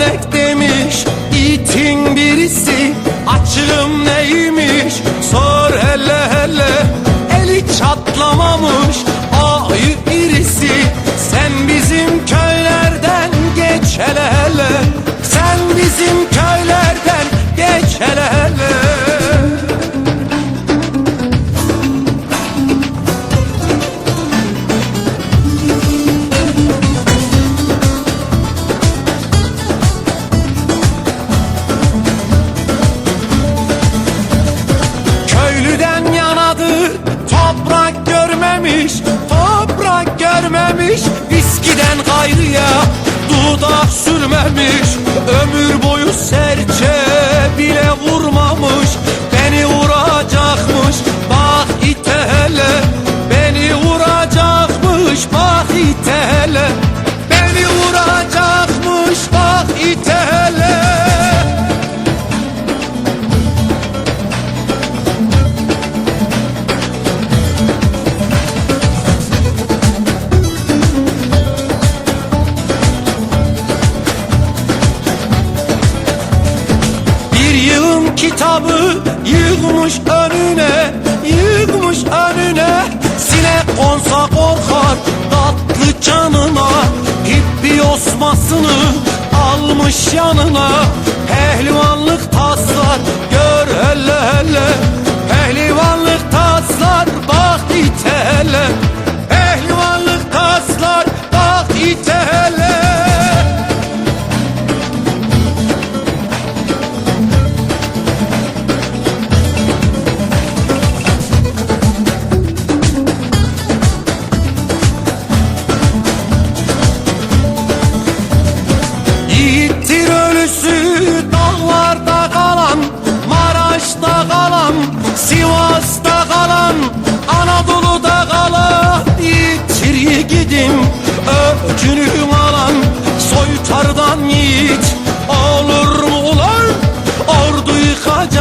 dönek demiş itin birisi Açığım görmemiş viskiden gayrıya Dudak sürmemiş ömür boyu serçe bile vurmamış Beni vuracakmış bak ite hele Beni vuracakmış bak ite hele kitabı yığmış önüne Yığmış önüne. Sinek konsa korkar tatlı canına. Hippi osmasını almış yanına. Pehlivanlık taslar gör hele hele çıkacak.